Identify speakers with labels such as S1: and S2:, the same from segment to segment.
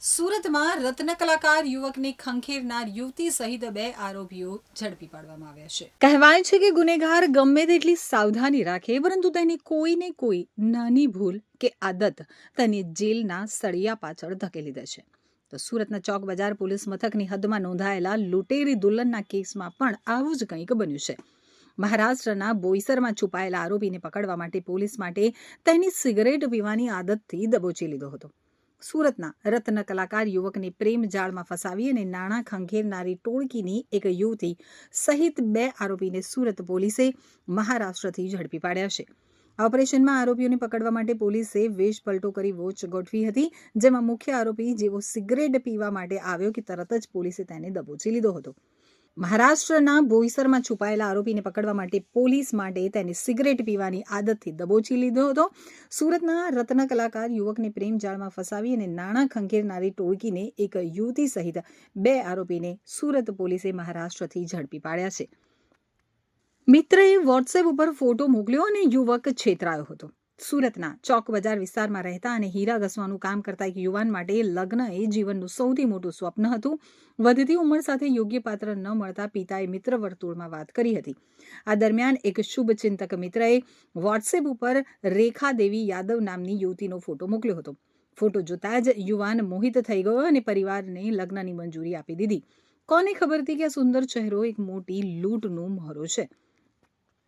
S1: સુરતમાં રત્ન કલાકાર યુવકને ખંખેરનાર યુવતી સહિત બે આરોપીઓ ઝડપી પાડવામાં આવ્યા છે. કહેવાય છે કે ગુનેગાર ગમે તેટલી સાવધાની રાખે, પરંતુ તેની કોઈને કોઈ નાની ભૂલ કે આદત તેને જેલના સળિયા પાછળ ધકેલી દે છે. તો સુરતના ચોક બજાર પોલીસ મથકની હદમાં નોંધાયેલા લૂંટેરી દુલ્હનના કેસમાં પણ આવું જ કંઈક બન્યું છે. મહારાષ્ટ્રના બોઈસરમાં છુપાયેલા આરોપીને પકડવા માટે પોલીસ માટે તેની સિગરેટ પીવાની આદતથી દબોચી લીધો હતો. સુરતના રત્ન કલાકાર યુવકને પ્રેમ જાળમાં ફસાવી અને નાણાં ખંખેરનારી ટોળકીની એક યુવતી સહિત બે આરોપીને સુરત પોલીસે મહારાષ્ટ્રથી ઝડપી પાડ્યા છે. ઓપરેશનમાં આરોપીઓને પકડવા માટે પોલીસે વેશ પલટો કરી વોચ ગોઠવી હતી, જેમાં મુખ્ય આરોપી જેવો સિગરેટ પીવા માટે આવ્યો કે તરત જ પોલીસે તેને દબોચી લીધો હતો. મહારાષ્ટ્રના બોઈસરમાં છુપાયેલા આરોપીને પકડવા માટે પોલીસ માટે તેને સિગરેટ પીવાની આદતથી દબોચી લીધો હતો. સુરતના રત્ન કલાકાર યુવકને પ્રેમ જાળમાં ફસાવી અને નાણાં ખંખેરનારી ટોળકીને એક યુવતી સહિત બે આરોપીને સુરત પોલીસે મહારાષ્ટ્રથી ઝડપી પાડ્યા છે. મિત્રએ વોટ્સએપ ઉપર ફોટો મોકલ્યો અને યુવક છેતરાયો હતો. સુરતના ચોક બજાર વિસ્તારમાં રહેતા અને હીરા ઘસવાનું કામ કરતા એક યુવાન માટે લગ્ન એ જીવનનું સૌથી મોટું સ્વપ્ન હતું. વધતી ઉંમર સાથે યોગ્ય પાત્ર ન મળતા પિતાએ મિત્ર વર્તુળમાં વાત કરી હતી. આ દરમિયાન એક શુભચિંતક મિત્રએ વોટ્સએપ ઉપર રેખા દેવી યાદવ નામની યુવતીનો ફોટો મોકલ્યો હતો. ફોટો જોતા જ યુવાન મોહિત થઈ ગયો અને પરિવારને લગ્નની મંજૂરી આપી દીધી. કોને ખબર હતી કે આ સુંદર ચહેરો એક મોટી લૂંટનું મહોરો છે?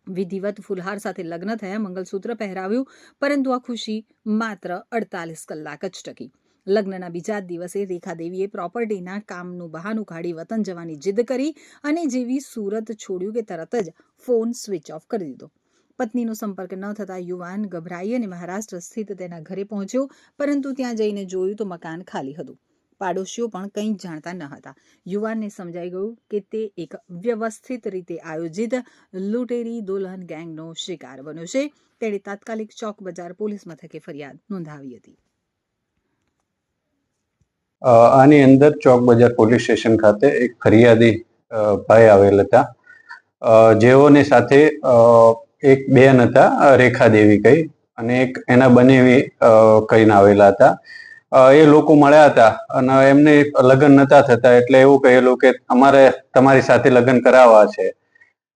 S1: વિધિવત ફુલહાર સાથે લગ્ન થયા, મંગલસૂત્ર પહેરાવ્યું, પરંતુ આ ખુશી માત્ર અડતાલીસ કલાક જ ટકી. લગ્નના બીજા જ દિવસે રેખાદેવીએ પ્રોપર્ટીના કામનું બહાનું કાઢી વતન જવાની જીદ કરી અને જેવી સુરત છોડ્યું કે તરત જ ફોન સ્વિચ ઓફ કરી દીધો. પત્નીનો સંપર્ક ન થતા યુવાન ગભરાઈ અને મહારાષ્ટ્ર સ્થિત તેના ઘરે પહોંચ્યો, પરંતુ ત્યાં જઈને જોયું તો મકાન ખાલી હતું. પાડોશીઓ પણ કંઈ જાણતા ન હતા. યુવાનને સમજાઈ ગયું કે તે એક વ્યવસ્થિત રીતે આયોજિત લૂંટેરી દુલ્હન ગેંગનો શિકાર બન્યો છે. તેણે તાત્કાલિક ચોક બજાર પોલીસ મથકે ફરિયાદ નોંધાવી હતી.
S2: આની અંદર ચોક બજાર પોલીસ સ્ટેશન ખાતે એક ફરિયાદી ભાઈ આવેલ હતા. જેઓની સાથે એક બેન હતા, રેખા દેવી કઈ અને એક એના બનેવી કહીને આવેલા હતા. એ લોકો મળ્યા હતા અને એમને લગ્ન નતા થતા એટલે એવું કહેલું કે અમારે તમારી સાથે લગ્ન કરાવવા છે.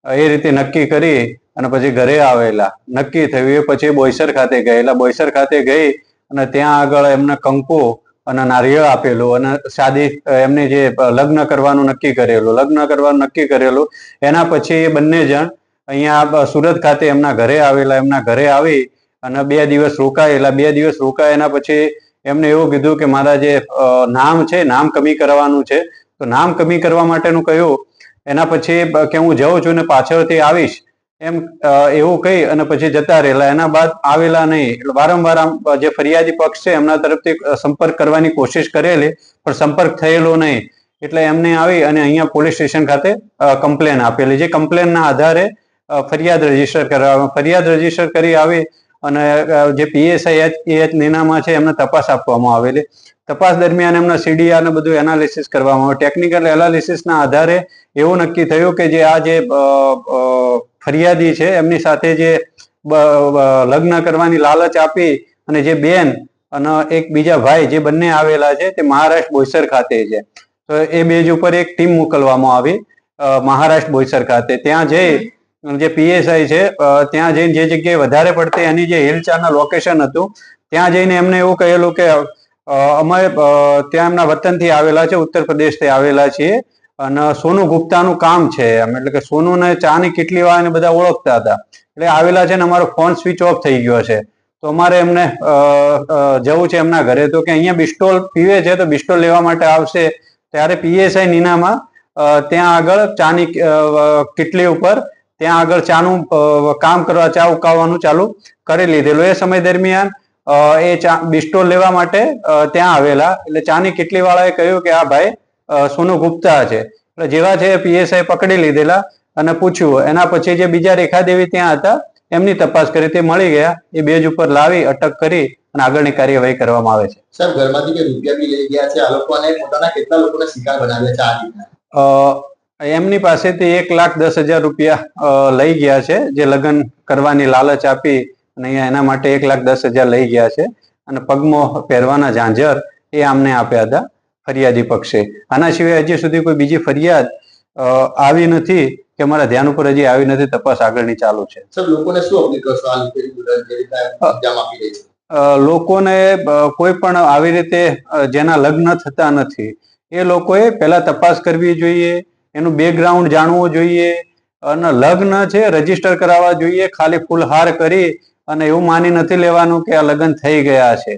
S2: એ રીતે નક્કી કરી અને પછી ઘરે આવેલા. નક્કી થયું એ પછી બોઈસર ખાતે ગયેલા. બોઈસર ખાતે ગઈ અને ત્યાં આગળ એમને કંકુ અને નારિયેળ આપેલું અને શાદી એમને જે લગ્ન કરવાનું નક્કી કરેલું. લગ્ન કરવાનું નક્કી કરેલું. એના પછી એ બંને જણ અહીંયા સુરત ખાતે એમના ઘરે આવેલા. એમના ઘરે આવી અને બે દિવસ રોકાયેલા. બે દિવસ રોકાયા એના પછી એમને એવું કીધું કે મારા જે નામ છે, નામ કમી કરવાનું છે, તો નામ કમી કરવા માટેનું કહ્યું. એના પછી કે હું જઉં છું ને પાછળથી આવીશ, એમ એવું કહી અને પછી જતા રહેલા. એના બાદ આવેલા નહીં. એટલે વારંવાર આમ જે ફરિયાદી પક્ષ છે, એમના તરફથી સંપર્ક કરવાની કોશિશ કરેલી, પણ સંપર્ક થયેલો નહીં. એટલે એમને આવી અને અહીંયા પોલીસ સ્ટેશન ખાતે કમ્પ્લેન આપેલી. જે કમ્પ્લેનના આધારે ફરિયાદ રજિસ્ટર કરવા ફરિયાદ રજિસ્ટર કરી આવી અને જે પીએસઆઈ એચ એચ નીનામાં છે, એમને તપાસ આપવામાં આવેલી. તપાસ દરમિયાન એમના સીડીઆર ને બધું એનાલિસિસ કરવામાં આવ્યું ટેકનિકલ એનાલિસિસના આધારે એવું નક્કી થયું કે જે આ જે ફરિયાદી છે, એમની સાથે જે લગ્ન કરવાની લાલચ આપી અને જે બેન અને એક બીજા ભાઈ જે બંને આવેલા છે, તે મહારાષ્ટ્ર બોઈસર ખાતે છે. તો એ બેજ ઉપર એક ટીમ મોકલવામાં આવી મહારાષ્ટ્ર બોઈસર ખાતે. ત્યાં જઈ જે પીએસઆઈ છે ત્યાં જઈને જે જગ્યાએ વધારે પડતી એની જે હિલચાલના લોકેશન હતું, ત્યાં જઈને એમને એવું કહેલું કે અમે ત્યાં એમના વતનથી આવેલા છે, ઉત્તર પ્રદેશથી આવેલા છીએ, અને સોનુ ગુપ્તાનું કામ છે એમ. એટલે કે સોનુને ચાની કેટલી વાર બધા ઓળખતા હતા. એટલે આવેલા છે ને અમારો ફોન સ્વિચ ઓફ થઈ ગયો છે. તો અમારે એમને જવું છે એમના ઘરે. તો કે અહીંયા બિસ્ટોલ પીવે છે, તો બિસ્ટોલ લેવા માટે આવશે. ત્યારે પીએસઆઈ નીનામાં ત્યાં આગળ ચાની કેટલી ઉપર ત્યાં આગળ ચાનું કામ કરવા ચા ઉકાવવાનું ચાલુ કરી લીધેલું. એ સમય દરમિયાન એ ચા બિસ્ટોલ લેવા માટે ત્યાં આવેલા. એટલે ચાની કેટલી વાળાએ કહ્યું કે આ ભાઈ સોનુ ગુપ્તા છે. એટલે જેવા છે પીએસઆઈ પકડી લીધેલા અને પૂછ્યું. એના પછી જે બીજા રેખાદેવી ત્યાં હતા એમની તપાસ કરી. તે મળી ગયા. એ બેજ ઉપર લાવી અટક કરી અને આગળની કાર્યવાહી કરવામાં આવે છે.
S3: સર ઘરમાંથી કે રૂપિયા બી લઈ ગયા છે આ લોકોને પોતાના કેટલા લોકોને શિકાર બનાવ્યા છે આ
S2: એમની પાસેથી એક લાખ દસ હજાર રૂપિયા લઈ ગયા છે જે લગ્ન કરવાની લાલચ આપી અને અહીંયા એના માટે એક લાખ દસ હજાર લઈ ગયા છે. અને પગમો પહેરવાના ઝાંઝર એ આમને આપ્યા હતા ફરિયાદી પક્ષે. આના સિવાય હજી સુધી કોઈ બીજી ફરિયાદ આવી નથી કે અમારા ધ્યાન ઉપર હજી આવી નથી તપાસ આગળની ચાલુ છે.
S3: લોકોને
S2: કોઈ પણ આવી રીતે જેના લગ્ન થતા નથી એ લોકોએ પહેલા તપાસ કરવી જોઈએ એનું બેકગ્રાઉન્ડ જાણવું જોઈએ અને લગ્ન છે રજિસ્ટર કરાવવા જોઈએ, ખાલી ફૂલહાર કરી અને એવું માની નથી લેવાનું કે આ લગ્ન થઈ ગયા છે.